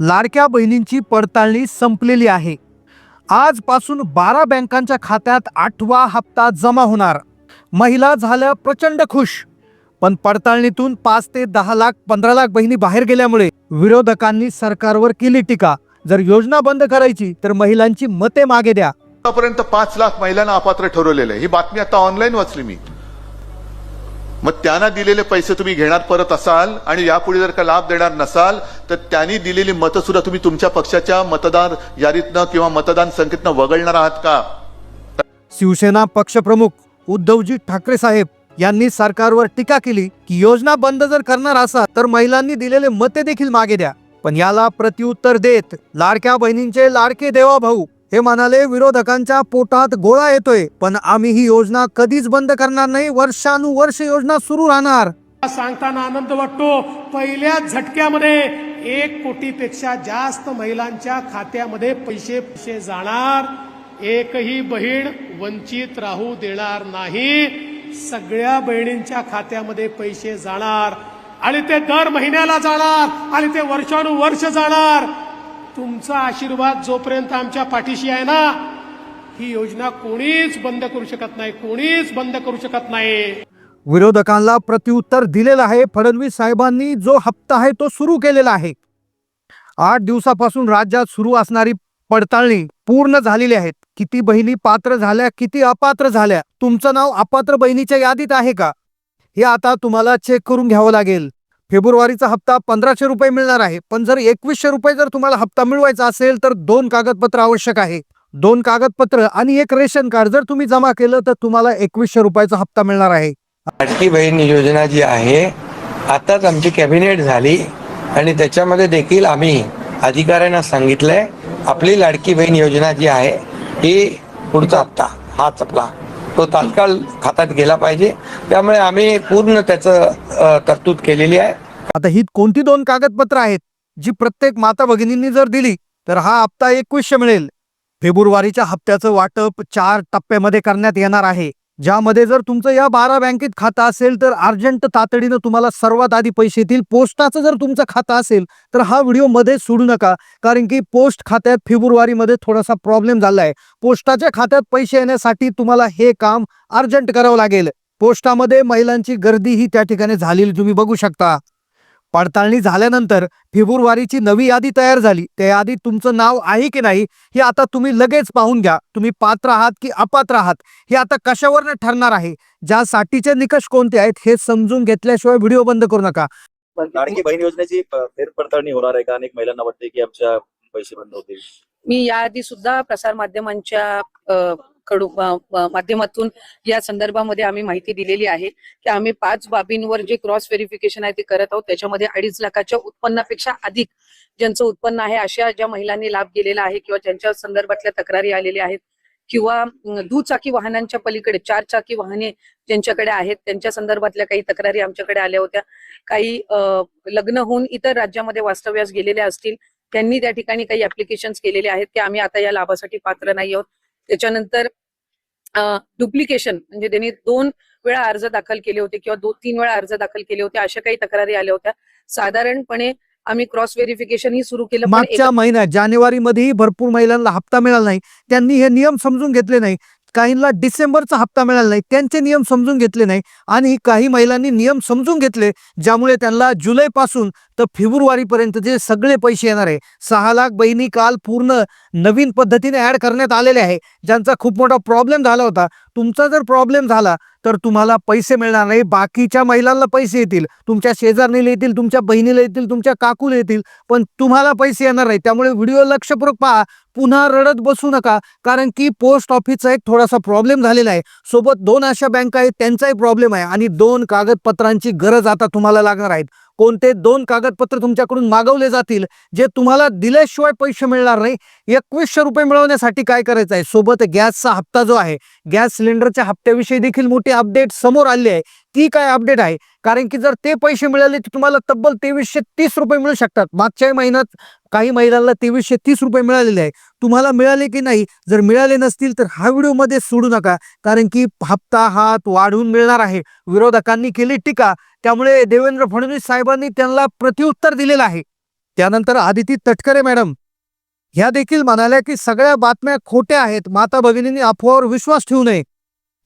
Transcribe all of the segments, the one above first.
लाडक्या बहिणींची पडताळणी संपलेली आहे. आजपासून बारा बँकांच्या खात्यात आठवा हप्ता जमा होणार. महिला झाल्या प्रचंड खुश. पण पडताळणीतून पाच ते दहा लाख पंधरा लाख बहिणी बाहेर गेल्यामुळे विरोधकांनी सरकारवर केली टीका. जर योजना बंद करायची तर महिलांची मते मागे द्या. आतापर्यंत पाच लाख महिलांना अपात्र ठरवलेलं आहे. ही बातमी आता ऑनलाईन वाचली मी. मग त्यांना दिलेले पैसे तुम्ही घेणार परत असाल आणि यापुढे जर का लाभ देणार नसाल तर त्यांनी दिलेली मतं सुद्धा तुम्ही तुमच्या पक्षाच्या मतदार यादीतनं किंवा मतदान संख्येतनं वगळणार आहात का? शिवसेना पक्षप्रमुख उद्धवजी ठाकरे साहेब यांनी सरकारवर टीका केली की योजना बंद जर करणार असा तर महिलांनी दिलेले मते देखील मागे द्या. पण याला प्रत्युत्तर देत लाडक्या बहिणींचे लाडके देवा भाऊ हे म्हणाले विरोधकांच्या पोटात गोळा येतोय पण आम्ही ही योजना कधीच बंद करणार नाही. वर्षानुवर्ष योजना सुरू राहणार. सांगताना आनंद वाटतो. पहिल्या झटक्यामध्ये एक कोटीपेक्षा जास्त महिलांच्या खात्यामध्ये पैसे पैसे जाणार. एकही बहीण वंचित राहू देणार नाही. सगळ्या बहिणींच्या खात्यामध्ये पैसे जाणार. आणि ते दर महिन्याला जाणार. आणि ते वर्षानुवर्ष जाणार. तुमचा आशीर्वाद जोपर्यंत आमच्या पाठीशी आहे ना ही योजना कोणीच बंद करू शकत नाही कोणीच बंद करू शकत नाही. विरोधकांना प्रत्युत्तर दिलेलं आहे. फडणवीस साहेबांनी जो हप्ता आहे तो सुरू केलेला आहे. आठ दिवसापासून राज्यात सुरू असणारी पडताळणी पूर्ण झालेली आहेत किती बहिणी पात्र झाल्या किती अपात्र झाल्या? तुमचं नाव अपात्र बहिणीच्या यादीत आहे का? हे आता तुम्हाला चेक करून घ्यावं लागेल. फेब्रुवारीचा हप्ता पंधराशे रुपये मिळणार आहे. पण जर एकवीसशे रुपये जर तुम्हाला हप्ता मिळवायचा असेल तर दोन कागदपत्र आवश्यक आहे. दोन कागदपत्र आणि एक रेशन कार्ड जर तुम्ही जमा केलं तर तुम्हाला एकवीसशे रुपयाचा हप्ता मिळणार आहे. लाडकी बहीण योजना जी आहे आताच आमची कॅबिनेट झाली आणि त्याच्यामध्ये देखील आम्ही अधिकाऱ्यांना सांगितलंय आपली लाडकी बहीण योजना जी आहे ही पुढचा हप्ता हाच आपला. तो तात्काळ खात्यात गेला पाहिजे. त्यामुळे आम्ही पूर्ण त्याचं तरतूद केलेली आहे. आता ही कोणती दोन कागदपत्र आहेत जी प्रत्येक माता भगिनींनी जर दिली तर हा हप्ता एकवीसशे मिळेल. फेब्रुवारीच्या हप्त्याचं वाटप चार टप्प्यामध्ये करण्यात येणार आहे. ज्यामध्ये जर तुमचं या बारा बँकेत खातं असेल तर अर्जंट तातडीनं तुम्हाला सर्वात आधी पैसे येतील. पोस्टाचं जर तुमचं खातं असेल तर हा व्हिडिओमध्ये सोडू नका. कारण की पोस्ट खात्यात फेब्रुवारीमध्ये थोडासा प्रॉब्लेम झाला आहे पोस्टाच्या खात्यात पैसे येण्यासाठी तुम्हाला हे काम अर्जंट करावं लागेल. पोस्टामध्ये महिलांची गर्दीही त्या ठिकाणी झालेली तुम्ही बघू शकता. पडताळणी झाल्यानंतर फेब्रुवारीची नवी यादी तयार झाली. त्या यादीत तुमचं नाव आहे की नाही हे आता तुम्ही लगेच पाहून घ्या. तुम्ही पात्र आहात की अपात्र आहात हे आता कशावरनं ठरणार आहे? ज्यासाठीचे निकष कोणते आहेत हे समजून घेतल्याशिवाय व्हिडिओ बंद करू नका. लाडकी बहीण योजनेची फेरपडताळणी होणार आहे का? अनेक महिलांना वाटते की आमच्या पैसे बंद होतील. मी याआधी सुद्धा प्रसार माध्यमांच्या कडून माध्यमातून या संदर्भामध्ये आम्ही माहिती दिलेली आहे की आम्ही पाच बाबींवर जे क्रॉस व्हेरिफिकेशन आहे ते करत आहोत त्याच्यामध्ये अडीच लाखाच्या उत्पन्नापेक्षा अधिक ज्यांचं उत्पन्न आहे अशा ज्या महिलांनी लाभ गेलेला आहे किंवा ज्यांच्या संदर्भातल्या तक्रारी आलेल्या आहेत किंवा दुचाकी वाहनांच्या पलीकडे चार चाकी वाहने ज्यांच्याकडे आहेत त्यांच्या संदर्भातल्या काही तक्रारी आमच्याकडे आल्या होत्या. काही लग्न होऊन इतर राज्यामध्ये वास्तव्यास गेलेल्या असतील त्यांनी त्या ठिकाणी काही ऍप्लिकेशन केलेले आहेत की आम्ही आता या लाभासाठी पात्र नाही आहोत. त्याच्यानंतर डुप्लिकेशन म्हणजे त्यांनी दोन वेळा अर्ज दाखल केले होते किंवा दोन तीन वेळा अर्ज दाखल केले होते अशा काही तक्रारी आल्या होत्या. साधारणपणे आम्ही क्रॉस व्हेरिफिकेशन ही सुरू केलं मागच्या महिन्यात जानेवारीमध्येही भरपूर महिलांना हप्ता मिळाला नाही. त्यांनी हे नियम समजून घेतले नाही. काहींना डिसेंबरचा हप्ता मिळाला नाही. त्यांचे नियम समजून घेतले नाही. आणि काही महिलांनी नियम समजून घेतले ज्यामुळे त्यांना जुलैपासून तर फेब्रुवारीपर्यंत जे सगळे पैसे येणार आहे सहा लाख बहिणी काल पूर्ण नवीन पद्धतीने ॲड करण्यात आलेले आहे. ज्यांचा खूप मोठा प्रॉब्लेम झाला होता. तुमचा जर प्रॉब्लेम झाला तर तुम्हाला पैसे मिळणार नाही. बाकीच्या महिलांना पैसे येतील. तुमच्या शेजारणीला येतील तुमच्या बहिणीला येतील तुमच्या काकूला येतील. पण तुम्हाला पैसे येणार नाही. त्यामुळे व्हिडिओ लक्षपूर्वक पहा. पुन्हा रडत बसू नका. कारण की पोस्ट ऑफिसचा एक थोडासा प्रॉब्लेम झालेला आहे. सोबत दोन अशा बँका आहेत त्यांचाही प्रॉब्लेम आहे. आणि दोन कागदपत्रांची गरज आता तुम्हाला लागणार आहेत. कोणते दोन कागदपत्र तुमच्याकडून मागवले जातील जे तुम्हाला दिल्याशिवाय पैसे मिळणार नाही एकवीसशे रुपये मिळवण्यासाठी काय करायचं आहे? सोबत गॅसचा हप्ता जो आहे गॅस सिलेंडरच्या हप्त्याविषयी देखील मोठी अपडेट समोर आली आहे. ती काय अपडेट आहे? कारण की जर ते पैसे मिळाले तर तुम्हाला तब्बल तेवीसशे तीस रुपये मिळू शकतात. मागच्याही महिन्यात काही महिलांना तेवीसशे तीस रुपये मिळालेले आहे. तुम्हाला मिळाले की नाही? जर मिळाले नसतील तर हा व्हिडिओमध्ये सोडू नका. कारण की हप्ता हात वाढवून मिळणार आहे. विरोधकांनी केली टीका. त्यामुळे देवेंद्र फडणवीस साहेबांनी त्यांना प्रत्युत्तर दिलेलं आहे. त्यानंतर आदिती तटकरे मॅडम ह्या देखील म्हणाल्या की सगळ्या बातम्या खोट्या आहेत माता भगिनींनी अफवावर विश्वास ठेवू नये.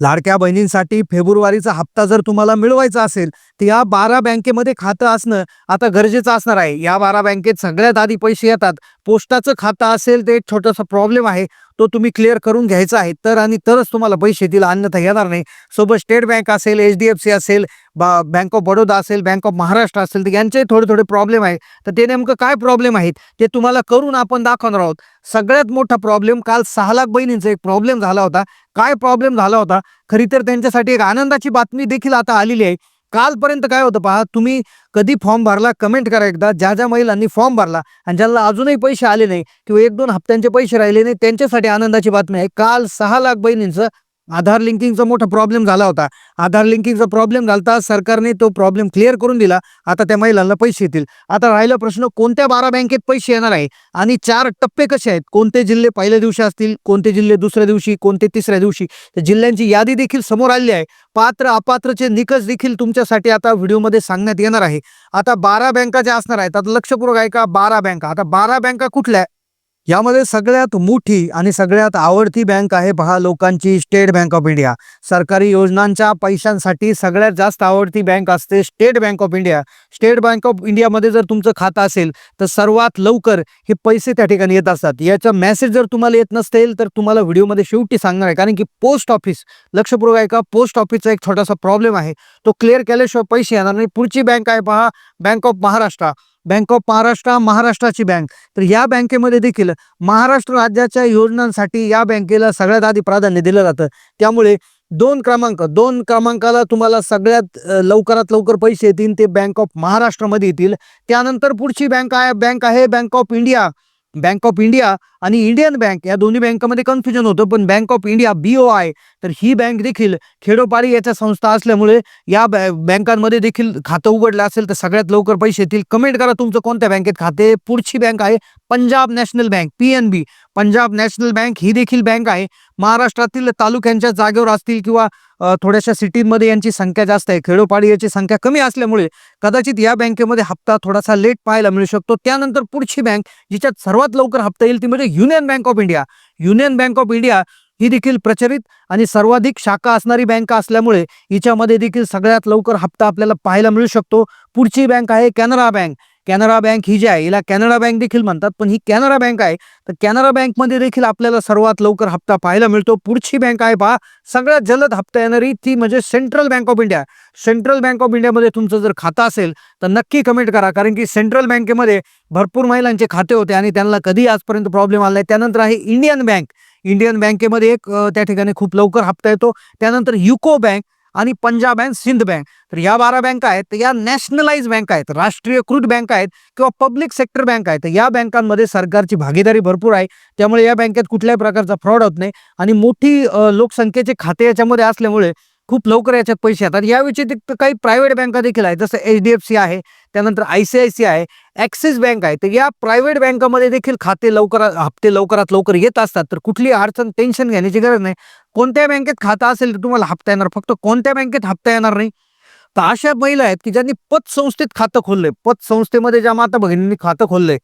लाडक्या बहिणींसाठी फेब्रुवारीचा हप्ता जर तुम्हाला मिळवायचा असेल तर या बारा बँकेमध्ये खातं असणं आता गरजेचं असणार आहे. या बारा बँकेत सगळ्यात आधी पैसे येतात. पोस्टाचं खातं असेल ते एक छोटासा प्रॉब्लेम आहे. तो तुम्ही क्लिअर करून घ्यायचा आहे. तर आणि तरच तुम्हाला पैसे येतील अन्यथा येणार नाही. सोबत स्टेट बँक असेल एच डी एफ सी असेल बा बँक ऑफ बडोदा असेल बँक ऑफ महाराष्ट्र असेल तर यांचे थोडे थोडे प्रॉब्लेम आहे तर ते नेमकं काय प्रॉब्लेम आहेत ते तुम्हाला करून आपण दाखवणार आहोत. सगळ्यात मोठा प्रॉब्लेम काल सहा लाख बहिणींचा एक प्रॉब्लेम झाला होता. काय प्रॉब्लेम झाला होता? खरी तर त्यांच्यासाठी एक आनंदाची बातमी देखील आता आलेली आहे. कालपर्यंत काय होतं पहा तुम्ही कधी फॉर्म भरला कमेंट करा एकदा. ज्या ज्या महिलांनी फॉर्म भरला आणि ज्यांना अजूनही पैसे आले नाही किंवा एक दोन हप्त्यांचे पैसे राहिले नाही त्यांच्यासाठी आनंदाची बातमी आहे. काल सहा लाख बहिणींचं आधार लिंकिंगचा मोठा प्रॉब्लेम झाला होता. आधार लिंकिंगचा प्रॉब्लेम झाला सरकारने तो प्रॉब्लेम क्लिअर करून दिला. आता त्या महिलांना पैसे येतील. आता राहिला प्रश्न कोणत्या बारा बँकेत पैसे येणार आहे? आणि चार टप्पे कसे आहेत? कोणते जिल्हे पहिल्या दिवशी असतील? कोणते जिल्हे दुसऱ्या दिवशी? कोणते तिसऱ्या दिवशी? तर जिल्ह्यांची यादी देखील समोर आली आहे. पात्र अपात्रचे निकष देखील तुमच्यासाठी आता व्हिडिओमध्ये सांगण्यात येणार आहे. आता बारा बँका ज्या असणार आहेत आता लक्षपूर्वक आहे का बारा बँका. आता बारा बँका कुठल्या? यामध्ये सगळ्यात मोठी आणि सगळ्यात आवडती बँक आहे पहा लोकांची स्टेट बँक ऑफ इंडिया. सरकारी योजनांच्या पैशांसाठी सगळ्यात जास्त आवडती बँक असते state bank of India. State bank of इंडियामध्ये जर तुमचं खातं असेल तर सर्वात लवकर हे पैसे त्या ठिकाणी येत असतात. याचा मेसेज जर तुम्हाला येत नसेल तर तुम्हाला व्हिडिओमध्ये शेवटी सांगणार आहे. कारण की पोस्ट ऑफिस लक्षपूर्वक आहे का पोस्ट ऑफिसचा एक छोटासा प्रॉब्लेम आहे. तो क्लिअर केल्याशिवाय पैसे येणार नाही. पुढची बँक आहे पहा bank of Maharashtra bank of Maharashtra महाराष्ट्राची बँक. तर या बँकेमध्ये देखील महाराष्ट्र राज्याच्या योजनांसाठी या बँकेला सगळ्यात आधी प्राधान्य दिलं जातं. त्यामुळे दोन क्रमांक दोन क्रमांकाला तुम्हाला सगळ्यात लवकरात लवकर पैसे येतील ते बँक ऑफ महाराष्ट्रामध्ये येतील. त्यानंतर पुढची बँक आहे बँक आहे bank of India. Bank of India आणि इंडियन बँक या दोन्ही बँकामध्ये कन्फ्युजन होतं. पण bank of India B O I तर ही बँक देखील खेडोपाडी याच्या संस्था असल्यामुळे या बॅ- बँकांमध्ये देखील खातं उघडलं असेल तर सगळ्यात लवकर पैसे येतील. कमेंट करा तुमचं कोणत्या बँकेत खाते पुढची बँक आहे Punjab national bank P N B Punjab national bank ही देखील बँक आहे. महाराष्ट्रातील तालुक्यांच्या जागेवर असतील किंवा थोड्याशा सिटीमध्ये यांची संख्या जास्त आहे. खेडोपाडी याची संख्या कमी असल्यामुळे कदाचित या बँकेमध्ये हप्ता थोडासा लेट पाहायला मिळू शकतो. त्यानंतर पुढची बँक जिच्यात सर्वात लवकर हप्ता येईल ती म्हणजे union bank of India. Union bank of India ही देखील प्रचलित आणि सर्वाधिक शाखा असणारी बँक असल्यामुळे हिच्यामध्ये देखील सगळ्यात लवकर हप्ता आपल्याला पाहायला मिळू शकतो. पुढची बँक आहे कॅनरा बँक. कॅनरा बँक ही जी आहे हिला कॅनरा बँक देखील म्हणतात पण ही कॅनरा बँक आहे. तर कॅनरा बँकमध्ये देखील आपल्याला सर्वात लवकर हप्ता पाहायला मिळतो. पुढची बँक आहे पहा सगळ्यात जलद हप्ता येणारी ती म्हणजे central bank of India. Central bank of इंडियामध्ये तुमचं जर खातं असेल तर नक्की कमेंट करा कारण की सेंट्रल बँकेमध्ये भरपूर महिलांचे खाते होते आणि त्यांना कधी आजपर्यंत प्रॉब्लेम आला नाही. त्यानंतर आहे इंडियन बँक. इंडियन बँकेमध्ये एक त्या ठिकाणी खूप लवकर हप्ता येतो. त्यानंतर युको बँक. आणि पंजाब अँड सिंध बँक तर या बारा बँका आहेत तर या नॅशनलाइज बँक आहेत राष्ट्रीयकृत बँक आहेत किंवा पब्लिक सेक्टर बँक आहेत. तर या बँकांमध्ये सरकारची भागीदारी भरपूर आहे. त्यामुळे या बँकेत कुठल्याही प्रकारचा फ्रॉड होत नाही. आणि मोठी लोकसंख्येचे खाते याच्यामध्ये असल्यामुळे खूप लवकर याच्यात पैसे येतात. या व्यतिरिक्त काही प्रायव्हेट बँका देखील आहेत जसं एच डी एफ सी आहे त्यानंतर आय सी आय सी आहे ॲक्सिस बँक आहे. तर या प्रायव्हेट बँकामध्ये देखील खाते लवकर हप्ते लवकरात लवकर येत असतात. तर कुठली अडचण टेन्शन घेण्याची गरज नाही. कोणत्या बँकेत खातं असेल तर तुम्हाला हप्ता येणार. फक्त कोणत्या बँकेत हप्ता येणार नाही. तर अशा महिला आहेत की ज्यांनी पतसंस्थेत खातं खोललंय. पतसंस्थेमध्ये ज्या माता भगिनींनी खातं खोललंय.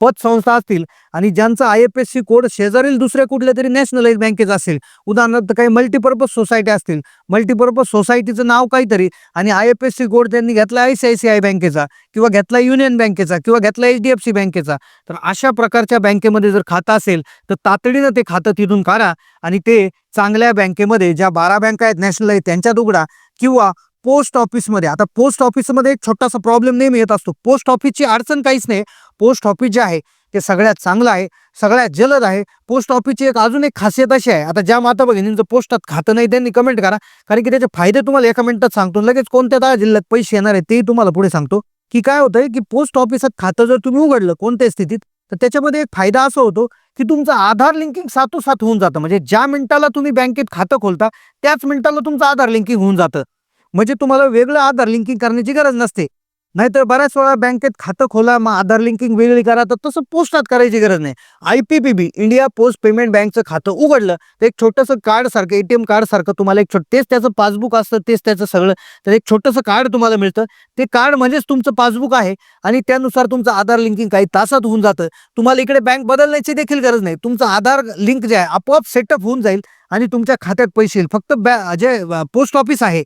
पतसंस्था असतील आणि ज्यांचा I F S C code शेजारील दुसऱ्या कुठल्या तरी नॅशनलाइज बँकेचा असेल. उदाहरणार्थ काही मल्टीपर्पज सोसायटी असतील. मल्टीपर्पज सोसायटीचं नाव काहीतरी आणि I F S C code त्यांनी घेतला I C I C I बँकेचा किंवा घेतला युनियन बँकेचा किंवा घेतला एच डी एफ सी बँकेचा तर अशा प्रकारच्या बँकेमध्ये जर खातं असेल तर तातडीनं ते खातं तिथून काढा आणि ते चांगल्या बँकेमध्ये ज्या बारा बँका आहेत नॅशनलाइज त्यांच्यात उघडा किंवा पोस्ट ऑफिसमध्ये. आता पोस्ट ऑफिसमध्ये एक छोटासा प्रॉब्लेम नेहमी येत असतो. पोस्ट ऑफिसची अडचण काहीच नाही. पोस्ट ऑफिस जे आहे ते सगळ्यात चांगलं आहे सगळ्यात जलद आहे. पोस्ट ऑफिसची एक अजून एक खासियत अशी आहे. आता ज्या माता भगिनींचं पोस्टात खातं नाही त्यांनी कमेंट करा. कारण की त्याचे फायदे तुम्हाला एका मिनिटात सांगतो. लगेच कोणत्या दहा जिल्ह्यात पैसे येणार आहे तेही तुम्हाला पुढे सांगतो. की काय होतंय की पोस्ट ऑफिसात खातं जर तुम्ही उघडलं कोणत्या स्थितीत तर त्याच्यामध्ये एक फायदा असा होतो की तुमचं आधार लिंकिंग सातोसात होऊन जातं. म्हणजे ज्या मिनिटाला तुम्ही बँकेत खातं खोलता त्याच मिनिटाला तुमचं आधार लिंकिंग होऊन जातं. म्हणजे तुम्हाला वेगळं आधार लिंकिंग करण्याची गरज नसते. नाहीतर बऱ्याच वेळा बँकेत खातं खोला मग आधार लिंकिंग वेगळी करा तर तसं पोस्टात करायची गरज नाही. I P P B India post payment बँकचं खातं उघडलं तर एक छोटंसं कार्ड सारखं एटीएम कार्ड सारखं तुम्हाला एक छोट तेच त्याचं पासबुक असतं तेच त्याचं सगळं तर एक छोटंसं कार्ड तुम्हाला मिळतं. ते कार्ड म्हणजेच तुमचं पासबुक आहे आणि त्यानुसार तुमचं आधार लिंकिंग काही तासात होऊन जातं. तुम्हाला इकडे बँक बदलण्याची देखील गरज नाही. तुमचं आधार लिंक जे आहे आपोआप सेटअप होऊन जाईल आणि तुमच्या खात्यात पैसे येईल. फक्त बॅ जे पोस्ट ऑफिस आहे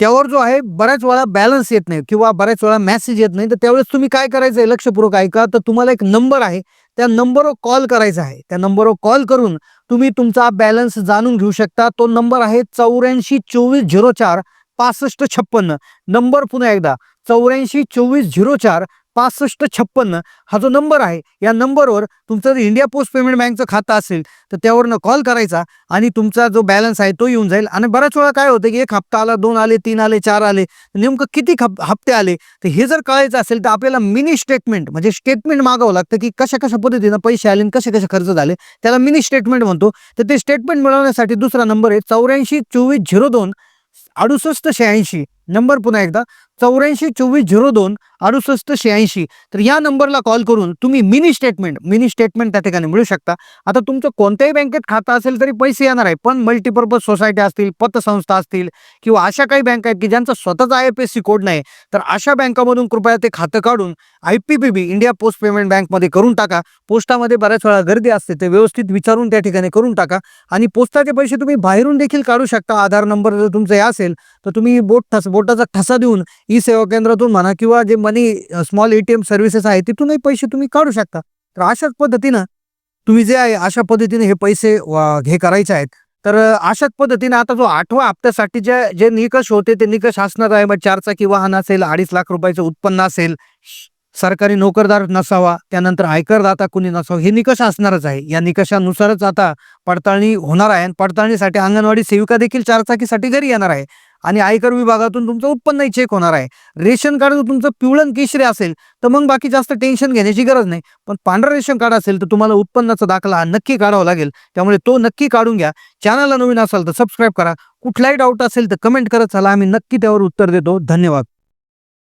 त्यावर जो आहे बऱ्याच वेळा बॅलन्स येत नाही किंवा बऱ्याच वेळा मेसेज येत नाही. तर त्यावेळेस तुम्ही काय करायचं आहे लक्षपूर्वक ऐका. तर तुम्हाला एक नंबर आहे. त्या नंबरवर कॉल करायचा आहे. त्या नंबरवर कॉल करून तुम्ही तुमचा बॅलन्स जाणून घेऊ शकता. तो नंबर आहे चौऱ्याऐंशी चोवीस झिरो चार पासष्ट छप्पन्न. नंबर पुन्हा एकदा. चौऱ्याऐंशी चोवीस झिरो चार पासष्ट छप्पन्न हा जो नंबर आहे या नंबरवर तुमचं जर इंडिया पोस्ट पेमेंट बँकचं खातं असेल तर त्यावरनं कॉल करायचा आणि तुमचा जो बॅलन्स आहे तो येऊन जाईल. आणि बऱ्याच वेळा काय होतं की एक हप्ता आला दोन आले तीन आले चार आले नेमकं किती खप हप्ते आले? तर हे जर कळायचं असेल तर आपल्याला मिनी स्टेटमेंट म्हणजे स्टेटमेंट मागावं लागतं की कशा कशा पद्धतीनं पैसे आले आणि कसे कसे खर्च झाले त्याला मिनी स्टेटमेंट म्हणतो. तर ते स्टेटमेंट मिळवण्यासाठी दुसरा नंबर आहे चौऱ्याऐंशी चोवीस झिरो दोन अडुसष्ट शहाऐंशी. नंबर पुन्हा एकदा. चौऱ्याऐंशी चोवीस झिरो दोन अडुसष्ट शहाऐंशी. तर या नंबरला कॉल करून तुम्ही मिनी स्टेटमेंट मिनी स्टेटमेंट त्या ठिकाणी मिळू शकता. आता तुमचं कोणत्याही बँकेत खातं असेल तरी पैसे येणार आहे पण मल्टीपर्पज सोसायटी असतील पतसंस्था असतील किंवा अशा काही बँका आहेत की ज्यांचा स्वतःचा I F S C code नाही तर अशा बँकामधून कृपया ते खातं काढून I P P B India post payment बँकमध्ये करून टाका. पोस्टामध्ये बऱ्याच वेळा गर्दी असते ते व्यवस्थित विचारून त्या ठिकाणी करून टाका. आणि पोस्टाचे पैसे तुम्ही बाहेरून देखील काढू शकता. आधार नंबर जर तुमचं हे असेल तर तुम्ही बोट ठस बोटाचा ठसा देऊन ई सेवा केंद्रातून म्हणा किंवा जे money small A T M services आहे तिथूनही पैसे तुम्ही काढू शकता. तर अशाच पद्धतीनं तुम्ही जे आहे अशा पद्धतीने हे पैसे हे करायचे आहेत. तर अशाच पद्धतीने आता जो आठवा हप्त्यासाठी जे जे निकष होते ते निकष असणार आहे. मग चारचाकी वाहन असेल अडीच लाख रुपयाचं उत्पन्न असेल सरकारी नोकरदार नसावा त्यानंतर आयकरदाता कुणी नसावा हे निकष असणारच आहे. या निकषानुसारच आता पडताळणी होणार आहे. आणि पडताळणीसाठी अंगणवाडी सेविका देखील चारचाकीसाठी घरी येणार आहे. आणि आयकर विभागातून तुमचं उत्पन्नही चेक होणार आहे. रेशन कार्ड जर तुमचं पिवळण केशरी असेल तर मग बाकी जास्त टेन्शन घेण्याची गरज नाही. पण पांढरं रेशन कार्ड असेल तर तुम्हाला उत्पन्नाचा दाखला नक्की काढावा लागेल. त्यामुळे तो नक्की काढून घ्या. चॅनलला नवीन असाल तर सबस्क्राईब करा. कुठलाही डाऊट असेल तर कमेंट करत चला. आम्ही नक्की त्यावर उत्तर देतो. धन्यवाद.